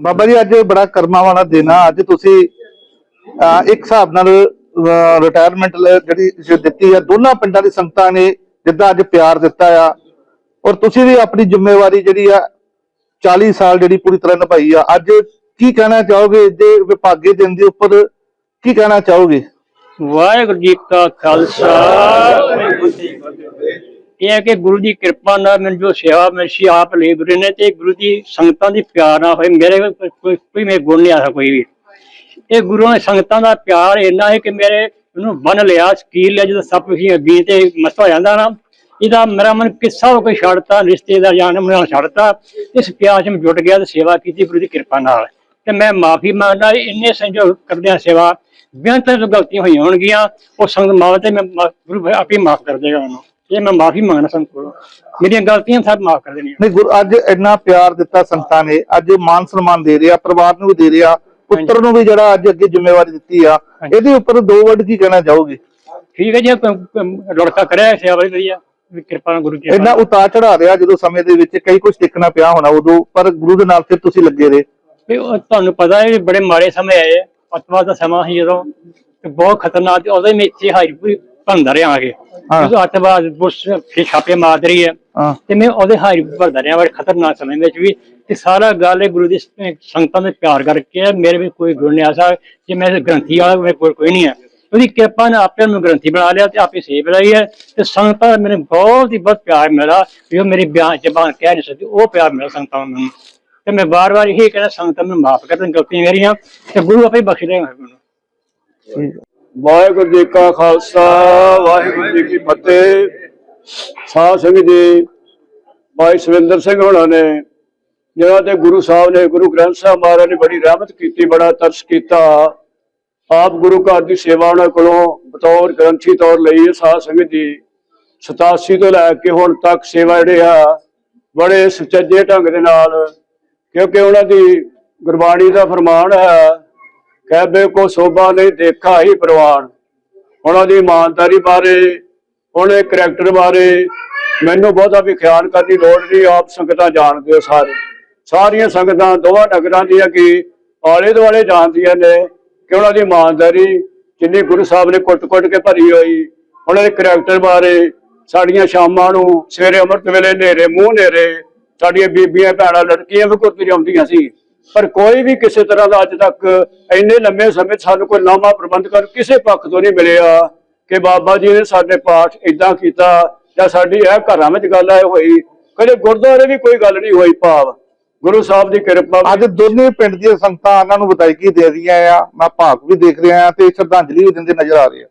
ਬਾਬਾ ਜੀ, ਅੱਜ ਬੜਾ ਕਰਮਾ ਵਾਲਾ ਦਿਨ ਆ। ਅੱਜ ਤੁਸੀਂ ਇੱਕ ਹਿਸਾਬ ਨਾਲ ਰਿਟਾਇਰਮੈਂਟ ਜਿਹੜੀ ਦਿੱਤੀ ਆ, ਦੋਨਾਂ ਪਿੰਡਾਂ ਦੀ ਸੰਗਤਾਂ ਨੇ ਜਿੱਦਾਂ ਅੱਜ ਪਿਆਰ ਦਿੱਤਾ ਆ। ਔਰ ਤੁਸੀਂ ਵੀ ਆਪਣੀ ਜ਼ਿੰਮੇਵਾਰੀ ਜਿਹੜੀ ਆ 40 ਸਾਲ ਜਿਹੜੀ ਪੂਰੀ ਤਰ੍ਹਾਂ ਨਿਭਾਈ ਆ। ਅੱਜ ਕੀ ਕਹਿਣਾ ਚਾਹੋਗੇ ਇਹਦੇ ਵਿਭਾਗੇ ਦਿਨ ਦੇ ਉੱਪਰ? ਕੀ ਕਹਿਣਾ ਚਾਹੋਗੇ? ਵਾਹਿਗੁਰੂ ਜੀ ਕਾ ਖਾਲਸਾ ਵਾਹਿਗੁਰੂ ਜੀ ਕੀ ਫਤਿਹ। ਇਹ ਹੈ ਕਿ ਗੁਰੂ ਦੀ ਕਿਰਪਾ ਨਾਲ ਮੈਨੂੰ ਜੋ ਸੇਵਾ ਮਿਲੀ ਆਪ ਲਈ ਗੁਰੂ ਨੇ ਤੇ ਗੁਰੂ ਦੀ ਸੰਗਤਾਂ ਦੀ ਪਿਆਰ ਨਾਲ ਹੋਏ ਮੇਰੇ ਕੋਈ ਕੋਈ- ਮੇਰੇ ਗੁਣ ਨਹੀਂ ਆਇਆ ਕੋਈ ਵੀ। ਇਹ ਗੁਰੂ ਨੇ ਸੰਗਤਾਂ ਦਾ ਪਿਆਰ ਇੰਨਾ ਹੈ ਕਿ ਮੇਰੇ ਇਹਨੂੰ ਬੰਨ ਲਿਆ, ਸਕੀਲ ਲਿਆ, ਜਦੋਂ ਸਭ ਕੁਝ ਅੱਗੇ ਤੇ ਮਸਤ ਹੋ ਜਾਂਦਾ ਨਾ। ਇਹਦਾ ਮੇਰਾ ਮਨ ਕਿੱਸਾ ਹੋ ਕੇ ਛੱਡਤਾ, ਰਿਸ਼ਤੇਦਾਰ ਜਾਣ ਮਨ ਛੱਡਤਾ। ਇਸ ਪਿਆਰ 'ਚ ਮੈਂ ਜੁਟ ਗਿਆ ਤੇ ਸੇਵਾ ਕੀਤੀ ਗੁਰੂ ਦੀ ਕਿਰਪਾ ਨਾਲ। ਤੇ ਮੈਂ ਮਾਫੀ ਮੰਗਦਾ ਇੰਨੇ ਸੰਜੋਗ ਕਰਦਿਆਂ ਸੇਵਾ। ਬੇਅੰਤ ਤੋਂ ਗਲਤੀਆਂ ਹੋਈਆਂ ਹੋਣਗੀਆਂ, ਉਹ ਸੰਗਤ ਮਾਵ ਤੇ ਮੈਂ ਮਾ- ਗੁਰੂ ਆਪੇ ਮਾਫ ਕਰ ਦੇਗਾ ਉਹਨੂੰ ਇਹ ਮੈਂ ਮਾਫੀ ਮੰਗਣਾ ਸੰਗਤ ਕੋਲੋਂ। ਮੇਰੀਆਂ ਗਲਤੀਆਂ ਸਭ ਮਾਫ ਕਰ ਦੇਣੀਆਂ। ਨਹੀਂ ਗੁਰੂ ਅੱਜ ਇੰਨਾ ਪਿਆਰ ਦਿੱਤਾ ਸੰਗਤਾਂ ਨੇ ਅੱਜ ਮਾਨ ਸਨਮਾਨ ਦੇ ਰਿਹਾ ਪਰਿਵਾਰ ਨੂੰ ਵੀ ਦੇ ਰਿਹਾ ਪੁੱਤਰ ਨੂੰ ਵੀ ਜਿਹੜਾ ਅੱਜ ਅੱਗੇ ਜ਼ਿੰਮੇਵਾਰੀ ਦਿੱਤੀ ਆ। ਇਹਦੇ ਉੱਪਰ ਦੋ ਵਰਡ ਕੀ ਕਹਿਣਾ ਚਾਹੋਗੇ? ਠੀਕ ਹੈ ਜੀ ਲੜਕਾ ਕਰਿਆ ਸੇਵਾ ਬੜੀ ਵਧੀਆ ਵੀ ਕਿਰਪਾ ਨਾਲ ਗੁਰੂ ਦੀ ਇੰਨਾ ਉਤਾਰ ਚੜਾ ਰਿਹਾ ਜਦੋਂ ਸਮੇਂ ਦੇ ਵਿੱਚ ਕਈ ਕੁਝ ਟਿਕਣਾ ਪਿਆ ਹੋਣਾ ਉਦੋਂ ਪਰ ਗੁਰੂ ਦੇ ਨਾਲ ਫਿਰ ਤੁਸੀਂ ਲੱਗੇ ਰਹੇ। ਤੇ ਤੁਹਾਨੂੰ ਪਤਾ ਹੈ ਵੀ ਬੜੇ ਮਾੜੇ ਸਮੇਂ ਆਏ ਅਤਵਾਦ ਦਾ ਸਮਾਂ ਸੀ ਜਦੋਂ ਤੇ ਬਹੁਤ ਖਤਰਨਾਕ ਸੀ ਉਦੋਂ ਹੀ ਮੈਂ ਇੱਥੇ ਭੰਦਾ ਰਿਹਾ ਆਗੇ ਹਾਂ। ਜਦੋਂ ਅਤਵਾਦ ਬੁਸ਼ ਫਿਰ ਛਾਪੇ ਮਾਰ ਰਹੀ ਹੈ। ਹਾਂ। ਤੇ ਮੈਂ ਉਹਦੇ ਹਾਈ ਭਰਦਾ ਰਿਹਾ ਬੜੇ ਖਤਰਨਾਕ ਸਮੇਂ ਵਿੱਚ ਵੀ। ਤੇ ਸਾਰਾ ਗੱਲ ਹੈ ਗੁਰੂ ਦੀ ਸ- ਸੰਗਤਾਂ ਦੇ ਪਿਆਰ ਕਰਕੇ ਹੈ। ਮੇਰੇ ਵੀ ਕੋਈ ਗੁਣ ਨਹੀਂ ਆਸਾ ਜੇ ਮੈਂ ਗ੍ਰੰਥੀ ਵਾਲਾ ਮੇਰੇ ਕੋਲ ਕੋਈ ਨਹੀਂ ਹੈ। ਉਹਦੀ ਕਿਰਪਾ ਨੇ ਆਪੇ ਨੂੰ ਗ੍ਰੰਥੀ ਬਣਾ ਲਿਆ ਤੇ ਆਪੇ ਸੇਵ ਲਈ ਹੈ। ਤੇ ਸੰਗਤਾਂ ਦਾ ਮੈਨੂੰ ਬਹੁਤ ਹੀ ਬਹੁਤ ਪਿਆਰ ਮਿਲਾ ਜੋ ਮੇਰੀ ਬਿਆਨ ਜ਼ਬਾਨ ਕਹਿ ਨਹੀਂ ਸਕਦੀ। ਉਹ ਪਿਆਰ ਮਿਲਾ ਸੰਗਤਾਂ ਨੂੰ ਮੈਨੂੰ। ਤੇ ਮੈਂ ਵਾਰ-ਵਾਰ ਇਹ ਕਹਿੰਦਾ ਸੰਗਤਾਂ ਨੂੰ ਮਾਫ ਕਰ ਦੇਣ ਗਲਤੀਆਂ ਮੇਰੀਆਂ। ਤੇ ਗੁਰੂ ਆਪੇ ਬਖਸ਼ ਦੇਗਾ ਮੈਨੂੰ। ਠੀਕ। ਹੈ। ਵਾਹਿਗੁਰੂ ਜੀ ਕਾ ਖਾਲਸਾ, ਵਾਹਿਗੁਰੂ ਜੀ ਕੀ ਫਤਿਹ। ਸਾਧ ਸਿੰਘ ਜੀ, ਭਾਈ ਸਵਿੰਦਰ ਸਿੰਘ ਹੋਣਾ ਨੇ ਜਿਹੜਾ ਤੇ ਗੁਰੂ ਸਾਹਿਬ ਨੇ, ਗੁਰੂ ਗ੍ਰੰਥ ਸਾਹਿਬ ਮਹਾਰਾਜ ਨੇ ਬੜੀ ਰਹਿਮਤ ਕੀਤੀ, ਬੜਾ ਤਰਸ ਕੀਤਾ। ਆਪ ਗੁਰੂ ਘਰ ਦੀ ਸੇਵਾ ਉਹਨਾਂ ਕੋਲੋਂ ਬਤੌਰ ਗ੍ਰੰਥੀ ਤੌਰ ਲਈ ਹੈ, ਸਾਧ ਸੰਗਤ ਜੀ। 87 ਤੋਂ ਲੈ ਕੇ ਹੁਣ ਤੱਕ ਸੇਵਾ ਜਿਹੜੇ ਆ, ਬੜੇ ਸੁਚੱਜੇ ਢੰਗ ਦੇ ਨਾਲ, ਕਿਉਂਕਿ ਉਹਨਾਂ ਦੀ ਗੁਰਬਾਣੀ ਦਾ ਫਰਮਾਨ ਹੈ ਕੈਬੇ ਕੋ ਸੋਭਾ ਨਹੀਂ ਦੇਖਾ ਹੀ ਪ੍ਰਵਾਨ। ਉਹਨਾਂ ਦੀ ਇਮਾਨਦਾਰੀ ਬਾਰੇ ਉਹਨੇ ਕਰੈਕਟਰ ਬਾਰੇ ਮੈਨੂੰ ਬਹੁਤਾ ਵੀ ਖਿਆਲ ਕਰਨ ਦੀ ਲੋੜ ਨਹੀਂ, ਆਪ ਸੰਗਤਾਂ ਜਾਣਦੇ ਹੋ ਸਾਰੇ। ਸਾਰੀਆਂ ਸੰਗਤਾਂ, ਦੋਵਾਂ ਨਗਰਾਂ ਦੀਆਂ ਕਿ ਆਲੇ ਦੁਆਲੇ ਜਾਣਦੀਆਂ ਨੇ ਕਿ ਉਹਨਾਂ ਦੀ ਇਮਾਨਦਾਰੀ ਜਿੰਨੀ ਗੁਰੂ ਸਾਹਿਬ ਨੇ ਕੁੱਟ-ਕੁੱਟ ਕੇ ਭਰੀ ਹੋਈ। ਉਹਨਾਂ ਦੇ ਕਰੈਕਟਰ ਬਾਰੇ ਸਾਡੀਆਂ ਸ਼ਾਮਾਂ ਨੂੰ ਸਵੇਰੇ ਅੰਮ੍ਰਿਤ ਵੇਲੇ ਹਨੇਰੇ, ਮੂੰਹ ਹਨੇਰੇ, ਸਾਡੀਆਂ ਬੀਬੀਆਂ, ਭੈਣਾਂ, ਲੜਕੀਆਂ ਵੀ ਗੁਰਦੁਆਰੇ ਜਾਂਦੀਆਂ ਸੀ। ਪਰ ਕੋਈ ਵੀ ਕਿਸੇ ਤਰ੍ਹਾਂ ਦਾ ਅੱਜ ਤੱਕ ਇੰਨੇ ਲੰਮੇ ਸਮੇਂ ਸਾਨੂੰ ਕੋਈ ਨਾਮਾ ਪ੍ਰਬੰਧਕ ਕਿਸੇ ਪੱਖ ਤੋਂ ਨਹੀਂ ਮਿਲਿਆ ਕਿ ਬਾਬਾ ਜੀ ਨੇ ਸਾਡੇ ਪਾਠ ਇਦਾਂ ਕੀਤਾ ਜਾਂ ਸਾਡੀ ਇਹ ਘਰਾਂ ਵਿੱਚ ਗੱਲ ਆਏ ਹੋਈ। ਕਦੇ ਗੁਰਦੁਆਰੇ ਵੀ ਕੋਈ ਗੱਲ ਨਹੀਂ ਹੋਈ ਭਾਵ। ਗੁਰੂ ਸਾਹਿਬ ਦੀ ਕਿਰਪਾ ਅੱਜ ਦੋਨੇ ਪਿੰਡ ਦੀਆਂ ਸੰਗਤਾਂ ਉਹਨਾਂ ਨੂੰ ਵਧਾਈ ਦੇ ਰਹੀਆਂ ਆ। ਮੈਂ ਭਾਗ ਵੀ ਦੇਖ ਰਿਹਾ ਆ ਤੇ ਸ਼ਰਧਾਂਜਲੀ ਵੀ ਦਿੰਦੇ ਨਜ਼ਰ ਆ ਰਹੇ ਆ।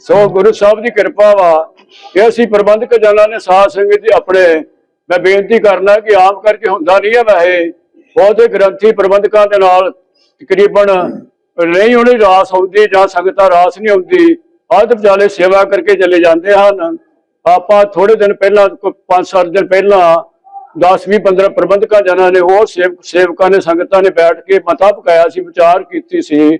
ਸੋ ਗੁਰੂ ਸਾਹਿਬ ਦੀ ਕਿਰਪਾ ਵਾ ਕਿ ਅਸੀਂ ਪ੍ਰਬੰਧਕ ਜਨਾਂ ਨੇ ਸਾਧ ਸੰਗਤ ਜੀ ਆਪਣੇ ਮੈਂ ਬੇਨਤੀ ਕਰਨਾ ਕਿ ਆਮ ਕਰਕੇ ਹੁੰਦਾ ਨਹੀਂ ਹੈ ਵੈਸੇ। ਬਹੁਤੇ ਗ੍ਰੰਥੀ ਪ੍ਰਬੰਧਕਾਂ ਦੇ ਨਾਲ ਤਕਰੀਬਨ ਨਹੀਂ ਉਹਨੇ ਰਾਸ ਆਉਂਦੀ ਜਾਂ ਸੰਗਤਾਂ ਰਾਸ ਨਹੀਂ ਆਉਂਦੀ ਆਦ ਵਿਚਾਲੇ ਸੇਵਾ ਕਰਕੇ ਚਲੇ ਜਾਂਦੇ ਹਨ। ਆਪਾਂ ਥੋੜੇ ਦਿਨ ਪਹਿਲਾਂ 5-7 ਦਿਨ ਪਹਿਲਾਂ 10-20 15 ਪ੍ਰਬੰਧਕਾਂ ਜਨਾਂ ਨੇ ਹੋਰ ਸੇਵ, ਸੇਵਕਾਂ ਨੇ, ਸੰਗਤਾਂ ਨੇ ਬੈਠ ਕੇ ਮਤਾ ਪਕਾਇਆ ਸੀ, ਵਿਚਾਰ ਕੀਤੀ ਸੀ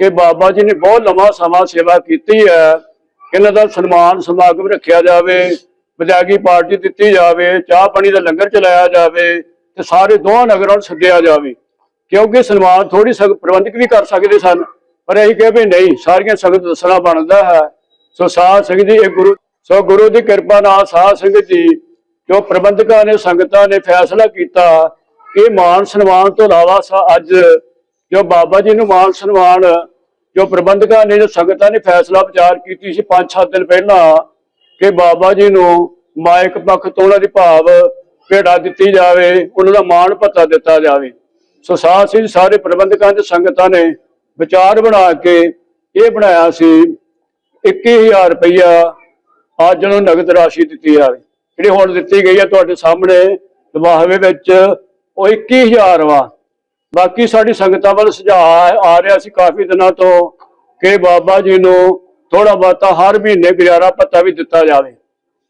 ਕਿ ਬਾਬਾ ਜੀ ਨੇ ਬਹੁਤ ਲੰਮਾ ਸਮਾਂ ਸੇਵਾ ਕੀਤੀ ਹੈ ਇਹਨਾਂ ਦਾ ਸਨਮਾਨ, ਸਮਾਗਮ ਰੱਖਿਆ ਜਾਵੇ ਵਿਦਿਆਗੀ ਪਾਰਟੀ ਦਿੱਤੀ ਜਾਵੇ ਚਾਹ ਪਾਣੀ ਦਾ ਲੰਗਰ ਚਲਾਇਆ ਜਾਵੇ ਤੇ ਸਾਰੇ ਦੋਹਾਂ ਨਗਰਾਂ ਨੂੰ ਸੱਦਿਆ ਜਾਵੇ। ਕਿਉਂਕਿ ਸਨਮਾਨ ਥੋੜੀ ਸਗ, ਪ੍ਰਬੰਧਕ ਵੀ ਕਰ ਸਕਦੇ ਸਨ, ਪਰ ਅਸੀਂ ਕਿਹਾ ਵੀ ਨਹੀਂ, ਸਾਰੀਆਂ ਸੰਗਤ ਦੱਸਣਾ ਬਣਦਾ ਹੈ। ਸੋ ਸਾਧ ਸੰਗਤ ਜੀ ਇਹ ਗੁਰੂ, ਸੋ ਗੁਰੂ ਦੀ ਕਿਰਪਾ ਨਾਲ ਸਾਧ ਸੰਗਤ ਜੀ ਜੋ ਪ੍ਰਬੰਧਕਾਂ ਨੇ, ਸੰਗਤਾਂ ਨੇ ਫੈਸਲਾ ਕੀਤਾ ਕਿ ਮਾਨ ਸਨਮਾਨ ਤੋਂ ਇਲਾਵਾ ਅੱਜ ਜੋ ਬਾਬਾ ਜੀ ਨੂੰ ਮਾਨ ਸਨਮਾਨ, ਜੋ ਪ੍ਰਬੰਧਕਾਂ ਨੇ ਸੰਗਤਾਂ ਨੇ ਫੈਸਲਾ ਵਿਚਾਰ ਕੀਤੀ ਸੀ 5-7 ਦਿਨ ਪਹਿਲਾਂ, ਕਿ ਬਾਬਾ ਜੀ ਨੂੰ ਮਾਇਕ ਪੱਖ ਤੋਂ ਉਹਨਾਂ ਦੀ ਭਾਵ ਭੇੜਾ ਦਿੱਤੀ ਜਾਵੇ, ਉਹਨਾਂ ਦਾ ਮਾਣ ਭੱਤਾ ਦਿੱਤਾ ਜਾਵੇ। ਸੋ ਸਾਧ ਸਿੰਘ ਸਾਰੇ ਪ੍ਰਬੰਧਕਾਂ ਤੇ ਸੰਗਤਾਂ ਨੇ ਵਿਚਾਰ ਬਣਾ ਕੇ ਇਹ ਬਣਾਇਆ ਸੀ 21000 ਰੁਪਇਆ ਅੱਜ ਨੂੰ ਨਗਦ ਰਾਸ਼ੀ ਦਿੱਤੀ ਜਾਵੇ। ਜਿਹੜੀ ਹੁਣ ਦਿੱਤੀ ਗਈ ਹੈ ਤੁਹਾਡੇ ਸਾਹਮਣੇ ਦਵਾਹਵੇ ਵਿੱਚ ਉਹ 21000 ਵਾ। ਬਾਕੀ ਸਾਡੀ ਸੰਗਤਾਂ ਵੱਲ ਸੁਝਾਅ ਆ ਰਿਹਾ ਸੀ ਕਾਫੀ ਦਿਨਾਂ ਤੋਂ ਕਿ ਬਾਬਾ ਜੀ ਨੂੰ ਥੋੜਾ ਬਹੁਤਾ ਹਰ ਮਹੀਨੇ ਗੁਜ਼ਾਰਾ ਭੱਤਾ ਵੀ ਦਿੱਤਾ ਜਾਵੇ।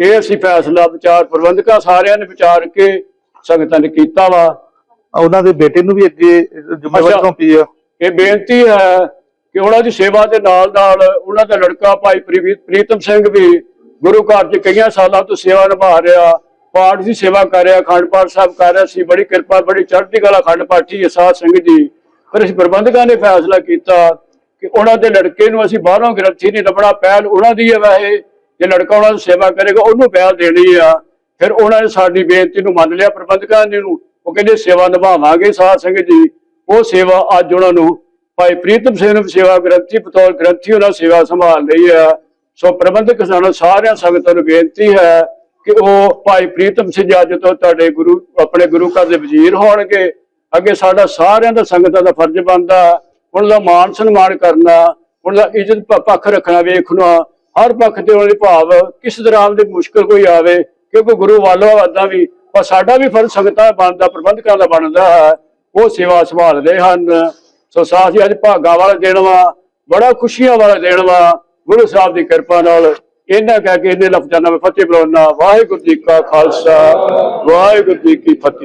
ਇਹ ਅਸੀਂ ਫੈਸਲਾ ਵਿਚਾਰ ਪ੍ਰਬੰਧਕਾਂ ਸਾਰਿਆਂ ਨੇ ਵਿਚਾਰ ਕੇ ਸੰਗਤਾਂ ਨੇ ਕੀਤਾ ਵਾ। ਉਹਨਾਂ ਦੇ ਬੇਟੇ ਨੂੰ ਵੀ ਅੱਗੇ ਜ਼ਿੰਮੇਵਾਰੀ। ਸੌਂਪੀ ਆ। ਇਹ ਬੇਨਤੀ ਹੈ ਕਿ ਉਹਨਾਂ ਦੀ ਸੇਵਾ ਦੇ ਨਾਲ ਨਾਲ ਉਹਨਾਂ ਦਾ ਲੜਕਾ ਭਾਈ ਪ੍ਰੀ- ਪ੍ਰੀਤਮ ਸਿੰਘ ਵੀ ਗੁਰੂ ਘਰ 'ਚ ਕਈਆਂ ਸਾਲਾਂ ਤੋਂ ਸੇਵਾ ਨਿਭਾ ਰਿਹਾ ਪਾਠ ਦੀ ਸੇਵਾ ਕਰ ਰਿਹਾ ਅਖੰਡ ਪਾਠ ਸਾਹਿਬ ਕਰ ਰਿਹਾ ਸੀ। ਬੜੀ ਕਿਰਪਾ ਬੜੀ ਚੜ੍ਹਦੀ ਕਲਾ ਅਖੰਡ ਪਾਠੀ ਸਾਧ ਸਿੰਘ ਜੀ। ਪਰ ਅਸੀਂ ਪ੍ਰਬੰਧਕਾਂ ਨੇ ਫੈਸਲਾ ਕੀਤਾ ਕਿ ਉਹਨਾਂ ਦੇ ਲੜਕੇ ਨੂੰ ਅਸੀਂ ਬਾਹਰੋਂ ਗ੍ਰੰਥੀ ਨਹੀਂ ਲੱਭਣਾ ਪਹਿਲ ਉਹਨਾਂ ਦੀ ਹੈ ਵੈਸੇ। ਜੇ ਲੜਕਾ ਉਹਨਾਂ ਦੀ ਸੇਵਾ ਕਰੇਗਾ, ਉਹਨੂੰ ਪਹਿਲ ਦੇਣੀ ਆ। ਫਿਰ ਉਹਨਾਂ ਨੇ ਸਾਡੀ ਬੇਨਤੀ ਨੂੰ ਮੰਨ ਲਿਆ ਪ੍ਰਬੰਧਕਾਂ ਨੇ ਨੂੰ। ਉਹ ਕਹਿੰਦੇ, ਸੇਵਾ ਨਿਭਾਵਾਂਗੇ ਸਾਧ ਸੰਗਤ ਜੀ। ਉਹ ਸੇਵਾ ਅੱਜ ਉਹਨਾਂ ਨੂੰ ਭਾਈ ਪ੍ਰੀਤਮ ਸਿੰਘ ਨੂੰ ਸੇਵਾ ਗ੍ਰੰਥੀ, ਬਤੌਰ ਗ੍ਰੰਥੀ ਉਹਨਾਂ ਸੇਵਾ ਸੰਭਾਲ ਲਈ ਆ। ਸੋ ਪ੍ਰਬੰਧਕ ਸਾਨੂੰ ਸਾਰਿਆਂ ਸੰਗਤਾਂ ਨੂੰ ਬੇਨਤੀ ਹੈ ਕਿ ਉਹ ਭਾਈ ਪ੍ਰੀਤਮ ਸਿੰਘ ਅੱਜ ਤੋਂ ਤੁਹਾਡੇ ਗੁਰੂ, ਆਪਣੇ ਗੁਰੂ ਘਰ ਦੇ ਵਜ਼ੀਰ ਹੋਣਗੇ। ਅੱਗੇ ਸਾਡਾ ਸਾਰਿਆਂ ਦਾ ਸੰਗਤਾਂ ਦਾ ਫਰਜ਼ ਬਣਦਾ। ਉਹਨਾਂ ਦਾ ਮਾਣ ਸਨਮਾਨ ਕਰਨਾ, ਉਹਨਾਂ ਦਾ ਇੱਜ਼ਤ ਪੱਖ ਰੱਖਣਾ, ਵੇਖਣਾ। ਹਰ ਪੱਖ ਤੇ ਉਹਨਾਂ ਦੇ ਭਾਵ, ਕਿਸ ਤਰ੍ਹਾਂ ਦੀ ਮੁਸ਼ਕਲ ਕੋਈ ਆਵੇ ਕਿਉਂਕਿ ਗੁਰੂ ਵਾਲੋ ਵਾਦਾ ਵੀ, ਪਰ ਸਾਡਾ ਵੀ ਫਰਜ਼ ਸੰਗਤਾਂ ਦਾ ਬਣਦਾ, ਪ੍ਰਬੰਧਕਾਂ ਦਾ ਬਣਦਾ ਹੈ, ਉਹ ਸੇਵਾ ਸੰਭਾਲਦੇ ਹਨ। ਸੋ ਸਾਥੀ ਅੱਜ ਭਾਗਾ ਵਾਲਾ ਦਿਨ ਵਾ, ਬੜਾ ਖੁਸ਼ੀਆਂ ਵਾਲਾ ਦਿਨ ਵਾ, ਗੁਰੂ ਸਾਹਿਬ ਦੀ ਕਿਰਪਾ ਨਾਲ। ਇਹਨਾਂ ਕਹਿ ਕੇ ਇਹਨੇ ਲਫ਼ਜ਼ਾਂ ਨਾਲ ਮੈਂ ਫਤਿਹ ਬੁਲਾਉਣਾ ਵਾਹਿਗੁਰੂ ਜੀ ਕਾ ਖਾਲਸਾ, ਵਾਹਿਗੁਰੂ ਜੀ ਕੀ ਫਤਿਹ।